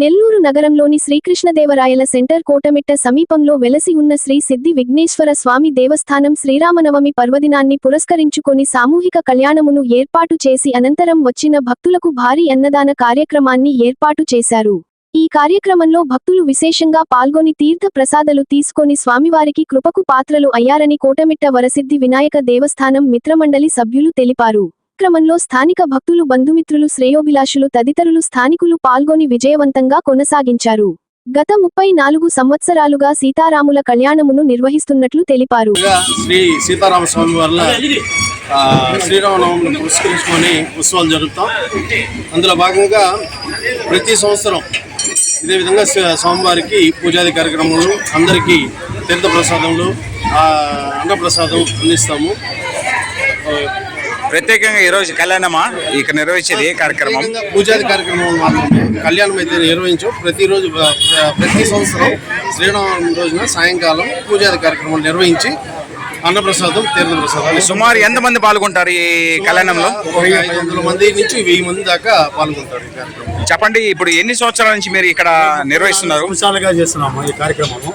నెల్లూరు నగరంలోని శ్రీకృష్ణదేవరాయల సెంటర్ కోటమిట్ట సమీపంలో వెలసి ఉన్న శ్రీ సిద్ధి విఘ్నేశ్వర స్వామి దేవస్థానం శ్రీరామనవమి పర్వదినాన్ని పురస్కరించుకొని సామూహిక కళ్యాణమును ఏర్పాటు చేసి అనంతరం వచ్చిన భక్తులకు భారీ అన్నదాన కార్యక్రమాన్ని ఏర్పాటు చేశారు. ఈ కార్యక్రమంలో భక్తులు విశేషంగా పాల్గొని తీర్థ ప్రసాదలు తీసుకొని స్వామివారికి కృపకు పాత్రలు అయ్యారని కోటమిట్ట వరసిద్ధి వినాయక దేవస్థానం మిత్రమండలి సభ్యులు తెలిపారు. కార్యక్రమంలో స్థానిక భక్తులు బంధుమిత్రులు శ్రేయోభిలాషులు తదితరులు స్థానికులు పాల్గొని విజయవంతంగా కొనసాగించారు. గత ముప్పై నాలుగు సంవత్సరాలుగా సీతారాముల కళ్యాణమును నిర్వహిస్తున్నట్లు తెలిపారు. శ్రీ సీతారామ స్వామి వల్ల శ్రీరామనవమిని పురస్కరించుకొని ఉత్సవాలు జరుపుతాం. అందులో భాగంగా ప్రతి సంవత్సరం ఇదే విధంగా స్వామివారికి పూజాది కార్యక్రమాలు అందరికీ తీర్థప్రసాదములు అన్నప్రసాదం అందిస్తాము. ప్రత్యేకంగా ఈరోజు కళ్యాణమా? ఇక నిర్వహించేది ఏ కార్యక్రమం. పూజాది కార్యక్రమం మాత్రమే కళ్యాణం అయితే నిర్వహించాం. ప్రతిరోజు ప్రతి సంవత్సరం శ్రీరామనవమి రోజున సాయంకాలం పూజాది కార్యక్రమాలు నిర్వహించి అన్నప్రసాదం తీర్థ ప్రసాదం సుమారు ఎంతమంది పాల్గొంటారు ఈ కళ్యాణంలో? వందల మంది నుంచి వెయ్యి మంది దాకా పాల్గొంటారు ఈ కార్యక్రమం. చెప్పండి ఇప్పుడు ఎన్ని సంవత్సరాల నుంచి మీరు ఇక్కడ నిర్వహిస్తున్నారు? సంవత్సరాలుగా చేస్తున్నాము ఈ కార్యక్రమము.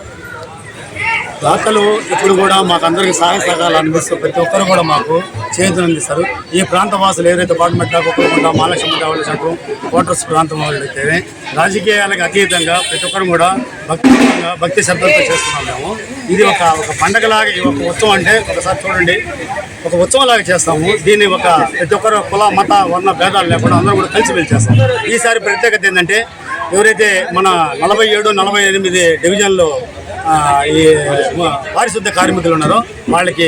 దాతలు ఇప్పుడు కూడా మాకు అందరికీ సహాయ సహకారాలు అందిస్తూ ప్రతి ఒక్కరు కూడా మాకు చేతులు అందిస్తారు. ఈ ప్రాంత వాసులు ఏదైతే పాటమెట్ట కుక్కలకుంట మహాలక్ష్మి కావాలి సెంటర్ కోటర్స్ ప్రాంతం వాళ్ళైతే రాజకీయాలకు అతీతంగా ప్రతి ఒక్కరు కూడా భక్తి భక్తి శబ్దంతో చేస్తున్నాం మేము. ఇది ఒక ఒక పండగలాగా ఒక ఉత్సవం అంటే ఒకసారి చూడండి. ఒక ఉత్సవం లాగా చేస్తాము. దీన్ని ఒక ప్రతి ఒక్కరు కుల మత వర్ణ భేదాలు లేకుండా అందరూ కూడా కలిసి వెళ్ళి ఈసారి ప్రత్యేకత ఏంటంటే ఎవరైతే మన నలభై ఏడు నలభై ఎనిమిది డివిజన్లో ఈ పారిశుద్ధ కార్మికులు ఉన్నారో. వాళ్ళకి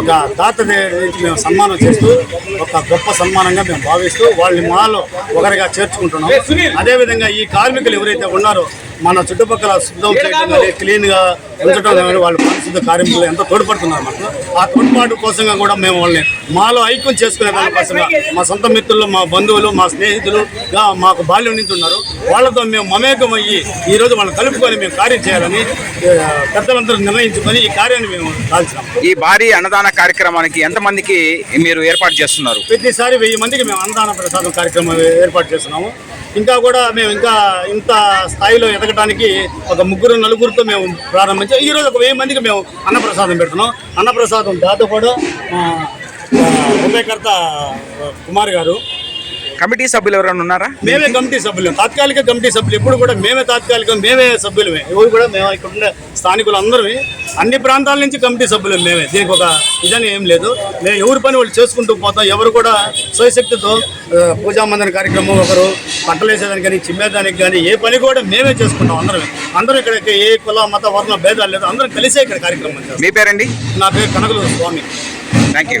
ఒక తాత మేము సన్మానం చేస్తూ ఒక గొప్ప సన్మానంగా మేము భావిస్తూ వాళ్ళని మాలో ఒకరిగా చేర్చుకుంటున్నాం. అదేవిధంగా ఈ కార్మికులు ఎవరైతే ఉన్నారో మన చుట్టుపక్కల శుద్ధం చేయడం క్లీన్గా ఉంచడం కానీ వాళ్ళు పారిశుద్ధ కార్మికులు ఎంతో తోడ్పడుతున్నారు మనకు. ఆ తోడ్పాటు కోసంగా కూడా మేము వాళ్ళని మాలో ఐక్యం చేసుకునే దానికోసంగా మా సొంత మిత్రులు మా బంధువులు మా స్నేహితులుగా మాకు బాల్యం నుంచి ఉన్నారు. వాళ్ళతో మేము మమేకం అయ్యి ఈ రోజు వాళ్ళని కలుపుకొని మేము కార్యం చేయాలని పెద్దలందరూ నిర్ణయించుకొని ఈ కార్యాన్ని మేము కాల్చినాం ఈ భారీ అన్నదాన కార్యక్రమానికి ఎంతమందికి మీరు ఏర్పాటు చేస్తున్నారు? ప్రతిసారి వెయ్యి మందికి మేము అన్నదాన ప్రసాదం కార్యక్రమం ఏర్పాటు చేస్తున్నాము. ఇంకా కూడా మేము ఇంకా ఇంత స్థాయిలో ఎదగడానికి ఒక ముగ్గురు నలుగురితో మేము ప్రారంభించాం ఈరోజు ఒక వెయ్యి మందికి మేము అన్నప్రసాదం పెడుతున్నాం. అన్నప్రసాదం దాత కూడా ఆ, ఉభయకర్త కుమార్ గారు కమిటీ సభ్యులు ఎవరైనా ఉన్నారా? మేమే కమిటీ సభ్యులు. తాత్కాలిక కమిటీ సభ్యులు. ఎప్పుడు కూడా మేమే తాత్కాలిక మేమే సభ్యులమే. ఎవరు కూడా మేము ఇక్కడ ఉండే స్థానికులు అందరూ అన్ని ప్రాంతాల నుంచి కమిటీ సభ్యులు మేమే. దీనికి ఒక ఇదని ఏం లేదు. మేము ఎవరి పని వాళ్ళు చేసుకుంటూ పోతాం. ఎవరు కూడా స్వయశక్తితో ఆ, పూజా మందిర కార్యక్రమం ఒకరు బట్టలు వేసేదానికి కానీ చిమ్మేదానికి కానీ ఏ పని కూడా మేమే చేసుకుంటాం అందరం అందరూ ఇక్కడ ఏ కుల మత వర్ణ భేదాలు లేదు. అందరం కలిసే ఇక్కడ కార్యక్రమం మీ పేరండి? నా పేరు Kanakalu Swamy. Thank you